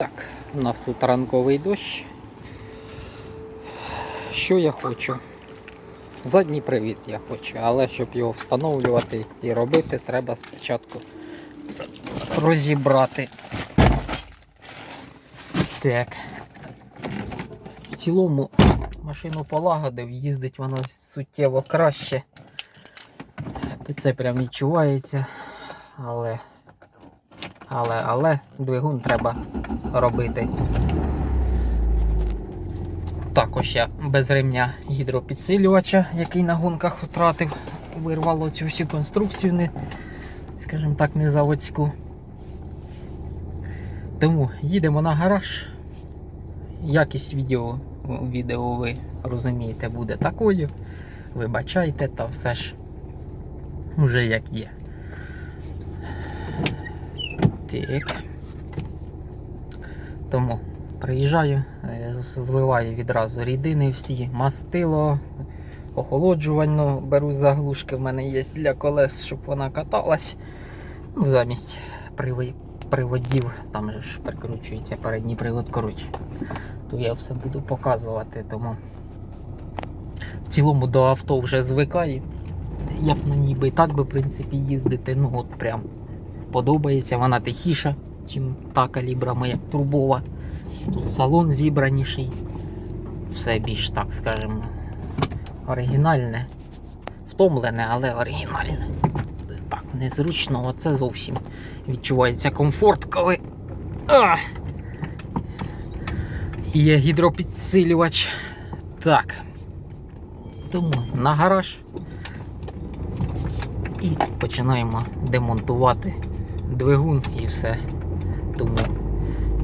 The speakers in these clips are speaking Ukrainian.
Так, у нас тут ранковий дощ. Що я хочу? Задній привід я хочу, але щоб його встановлювати і робити, треба спочатку розібрати. Так. В цілому машину полагодив, їздить вона суттєво краще. Це прям відчувається. Але але, але двигун треба робити. Також я без ремня гідропідсилювача, який на гонках втратив, вирвало цю всю конструкцію, не, скажімо так, не заводську. Тому їдемо на гараж. Якість відео, відео ви розумієте, буде такою. Вибачайте, та все ж вже як є. Так. Тому приїжджаю, е, зливаю відразу рідини всі, мастило, охолоджувально беру заглушки, в мене є для колес, щоб вона каталась. Ну, замість приводів, там же ж прикручується передній привод, коротше. То я все буду показувати, тому в цілому до авто вже звикаю. Я б на ній так би, в принципі, їздити, ну от прям подобається, вона тихіша, ніж та калібра моя турбова. Салон зібраніший. Все більш, так скажемо, оригінальне. Втомлене, але оригінальне. Так, незручно, оце зовсім відчувається комфорт, коли. А! Є гідропідсилювач. Так. Тому на гараж і починаємо демонтувати двигун і все тому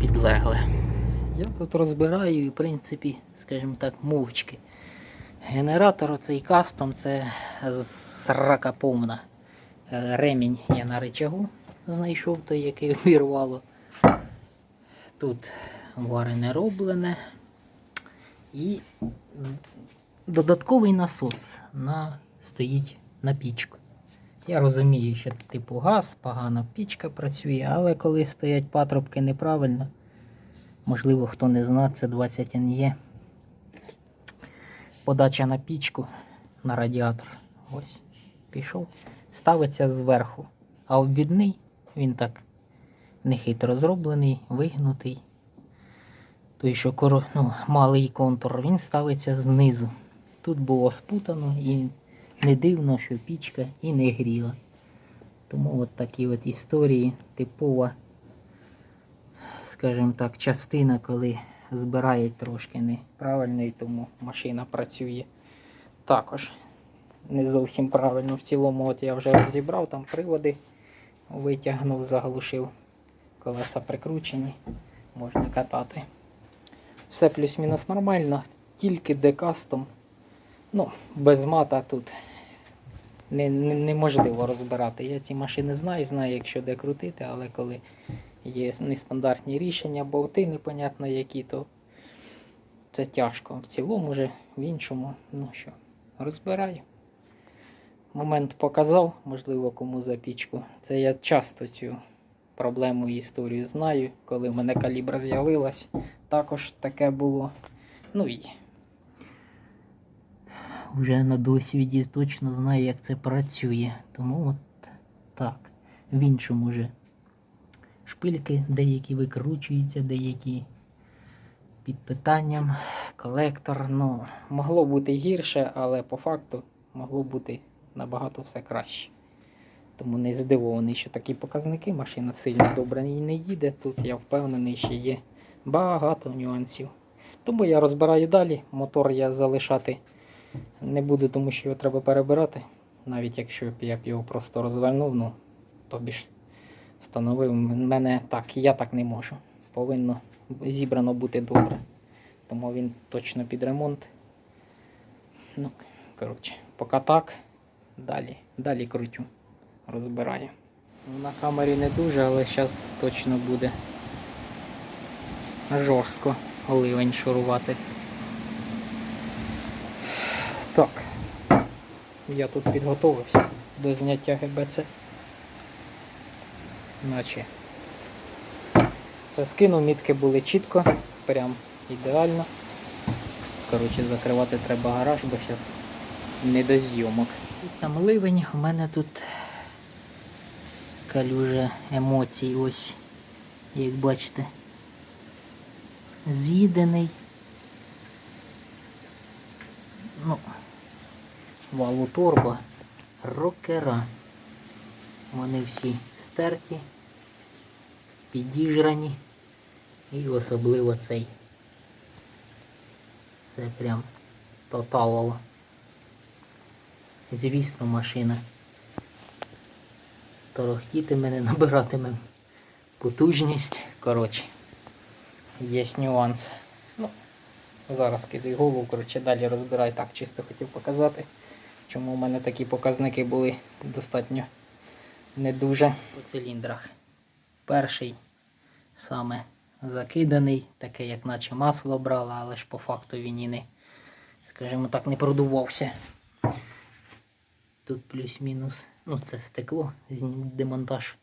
підлегле. Я тут розбираю і, в принципі, скажімо так, мовчки. Генератор оцей кастом це срака повна. Е, Ремінь я на рычагу знайшов той, який обірвало. Тут варене роблене. І додатковий насос на, стоїть на пічку. Я розумію, що типу газ, погано пічка працює, але коли стоять патрубки неправильно, можливо, хто не знає, це 20 NE. Подача на пічку на радіатор. Ось, пішов. Ставиться зверху. А обвідний, він так нехитро зроблений, вигнутий. Той, що ну, малий контур, він ставиться знизу. Тут було спутано і не дивно, що пічка і не гріла. Тому от такі от історії типова, скажімо так, частина, коли збирають трошки неправильно, і тому машина працює також не зовсім правильно. В цілому от я вже розібрав, там приводи витягнув, заглушив, колеса прикручені, можна катати. Все плюс-мінус нормально, тільки декастом. Ну, без мата тут не, не, неможливо розбирати. Я ці машини знаю, знаю, якщо де крутити, але коли є нестандартні рішення, болти непонятно які, то це тяжко. В цілому вже в іншому, ну що, розбираю. Момент показав, можливо, кому за пічку. Це я часто цю проблему і історію знаю. Коли в мене калібра з'явилась, також таке було. Ну і вже на досвіді точно знаю, як це працює. Тому от так. В іншому вже шпильки деякі викручуються, деякі під питанням. Колектор, ну, могло бути гірше, але по факту могло бути набагато все краще. Тому не здивований, що такі показники. Машина сильно добре не їде. Тут я впевнений, що є багато нюансів. Тому я розбираю далі. Мотор я залишати не буду, тому що його треба перебирати. Навіть якщо б я б його просто розвернув, ну тобі ж встановив мене так, я так не можу. Повинно зібрано бути добре. Тому він точно під ремонт. Ну, коротше, поки так, далі, далі крутю, розбираю. Ну, На камері не дуже, але зараз точно буде жорстко ливень шурувати. Так, я тут підготовився до зняття ГБЦ. Наче Все скинув, мітки були чітко, прям ідеально. Коротше, закривати треба гараж, бо зараз не до зйомок. І там ливень, у мене тут калюжа емоцій, ось, як бачите, з'їдений. Ну, валу торба, рокера. Вони всі стерті, підіжрані. І особливо цей. Це прям тоталово. Звісно, машина. Торохтіти мене набиратиме потужність. Коротше, є нюанс. Ну, зараз кидаю голову, коротше, далі розбирай. Так, чисто хотів показати, чому у мене такі показники були достатньо не дуже у циліндрах. Перший саме закиданий, таке, як наче масло брало, але ж по факту він і не, скажімо так, не продувався. Тут плюс-мінус, ну це стекло, демонтаж.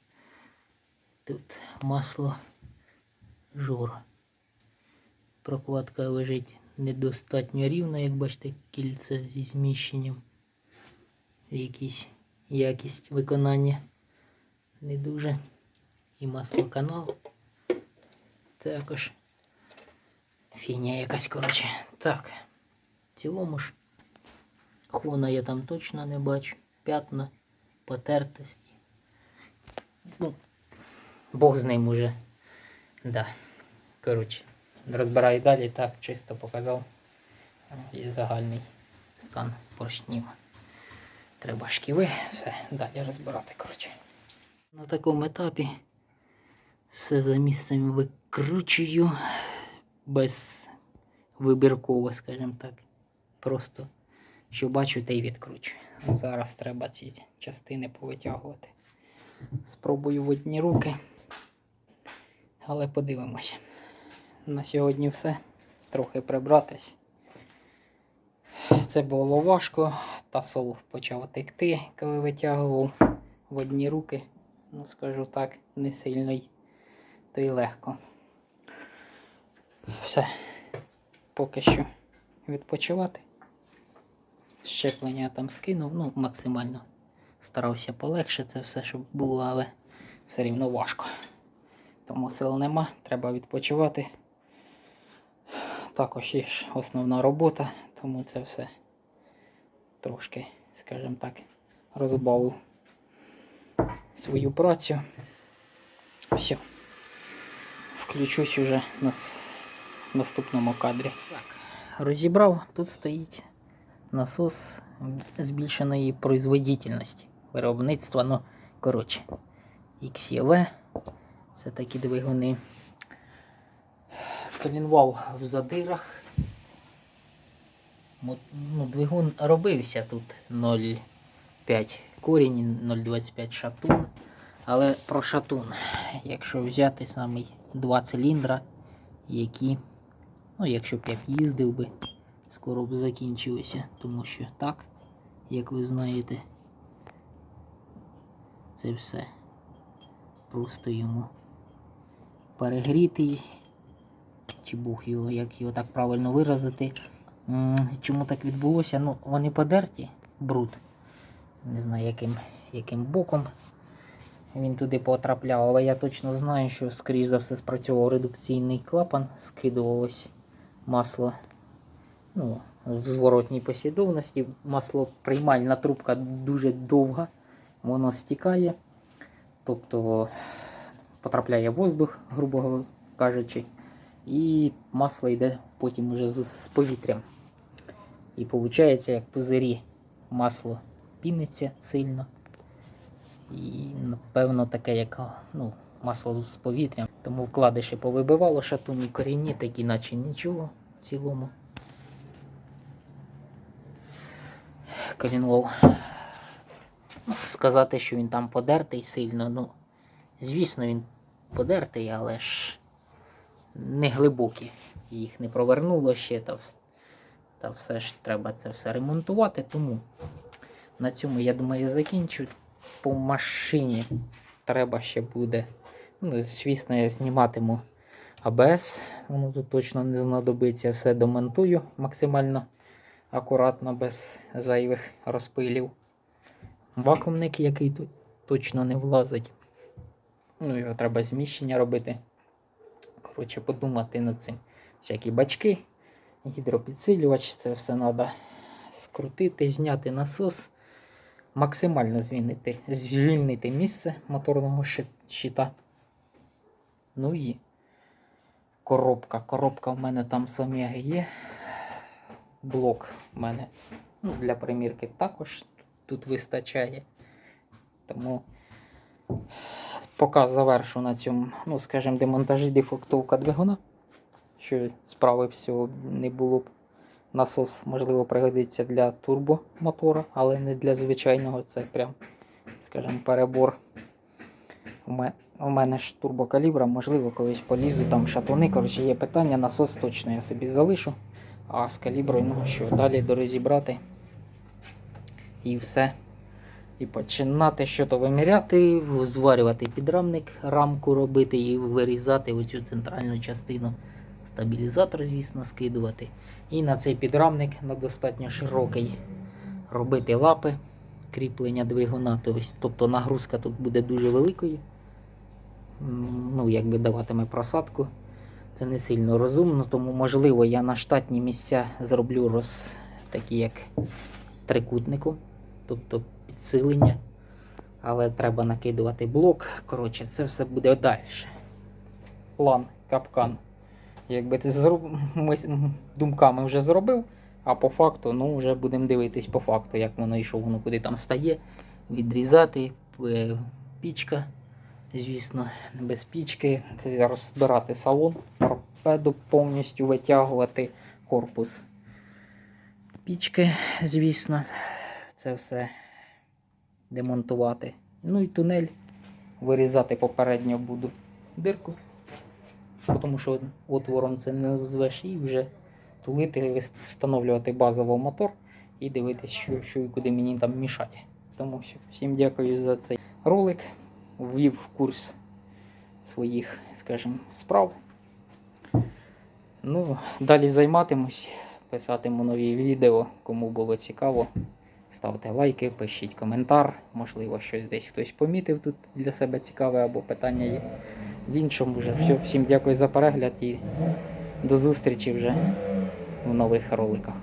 Тут масло жор. Прокладка лежить недостатньо рівно, як бачите, кільце зі зміщенням. Якісь якість виконання не дуже. І маслоканал також. Фігня якась, коротше. Так. В цілому ж хона я там точно не бачу. П'ятна, потертості. Ну, Бог з ним уже. Да. Коротше, розбираю далі, так, чисто показав. І загальний стан поршнів. Треба шківи, все, далі розбирати, коротше. На такому етапі все за місцем викручую без вибірково, скажімо так. Просто що бачу, те й відкручую. Зараз треба ці частини повитягувати. Спробую в одні руки. Але подивимося. На сьогодні все. Трохи прибратись. Це було важко. Тасол почав текти, коли витягував в одні руки. Ну, скажу так, не сильно то й легко. Все. Поки що відпочивати. Щеплення там скинув, ну, максимально старався полегше це все, щоб було, але все рівно важко. Тому сил нема, треба відпочивати. Також є ж основна робота, тому це все трошки, скажімо так, розбавив свою працю. Все. Включусь уже на с- наступному кадрі. Так, розібрав, тут стоїть насос збільшеної производительності виробництва. Ну, коротше, XEV. Це такі двигуни. Колінвал в задирах. Ну, двигун робився тут 0,5 корінь, 0,25 шатун. Але про шатун, якщо взяти самий два циліндра, які, ну, якщо б я їздив би, скоро б закінчилося, тому що так, як ви знаєте, це все просто йому перегрітий, чи Бог його, як його так правильно виразити. Чому так відбулося? Ну, вони подерті, бруд. Не знаю, яким, яким боком він туди потрапляв, але я точно знаю, що, скоріш за все, спрацьовував редукційний клапан, скидувалось масло ну, в зворотній послідовності. Масло приймальна трубка дуже довга, воно стікає, тобто потрапляє воздух, грубо кажучи, і масло йде потім уже з повітрям. І виходить, як пузирі масло піниться сильно. І, напевно, таке, як ну, масло з повітрям. Тому вкладиші повибивало шатуні корінні, такі наче нічого в цілому. Колінвол. Ну, сказати, що він там подертий сильно, ну, звісно, він подертий, але ж не глибокий. Їх не провернуло ще, та, вс- та все ж треба це все ремонтувати. Тому на цьому, я думаю, закінчу. По машині треба ще буде. Ну, звісно, я зніматиму АБС, воно тут точно не знадобиться. Все домонтую максимально акуратно, без зайвих розпилів. Вакуумник, який тут точно не влазить. Ну, його треба зміщення робити. Коротше, подумати над цим. Всякі бачки, гідропідсилювач, це все треба скрутити, зняти насос, максимально звільнити, звільнити місце моторного щита. Ну і коробка. Коробка в мене там самі є. Блок в мене ну, для примірки також тут вистачає. Тому поки завершу на цьому, ну, скажімо, демонтажі дефектовка двигуна, що справи всього не було б. Насос, можливо, пригодиться для турбомотора, але не для звичайного. Це прям, скажімо, перебор. У мене, ж турбокалібра, можливо, колись полізу, там шатуни. Коротше, є питання, насос точно я собі залишу. А з каліброю, ну що, далі дорозібрати. І все. І починати що то виміряти, зварювати підрамник, рамку робити і вирізати оцю центральну частину. Стабілізатор, звісно, скидувати. І на цей підрамник на достатньо широкий робити лапи кріплення двигуна. Тобто- нагрузка тут буде дуже великою. Ну, якби даватиме просадку. Це не сильно розумно, тому можливо я на штатні місця зроблю роз такі як трикутником, тобто підсилення. Але треба накидувати блок. Коротше, це все буде далі. План, капкан. Якби ти зроб... ми... думками вже зробив, а по факту, ну, вже будемо дивитись по факту, як воно йшов, воно куди там стає. Відрізати, е, пічка, звісно, без пічки, розбирати салон, торпеду повністю витягувати корпус. Пічки, звісно, це все демонтувати. Ну і тунель вирізати попередньо буду дирку. Тому що отвором це не назвеш і вже тулити, встановлювати базово мотор і дивитися, що, що і куди мені там мішає. Тому все. Всім дякую за цей ролик. Ввів в курс своїх, скажімо, справ. Ну, далі займатимусь, писатиму нові відео. Кому було цікаво, ставте лайки, пишіть коментар. Можливо, щось десь хтось помітив тут для себе цікаве або питання є. В іншому вже все. Всім дякую за перегляд і до зустрічі вже в нових роликах.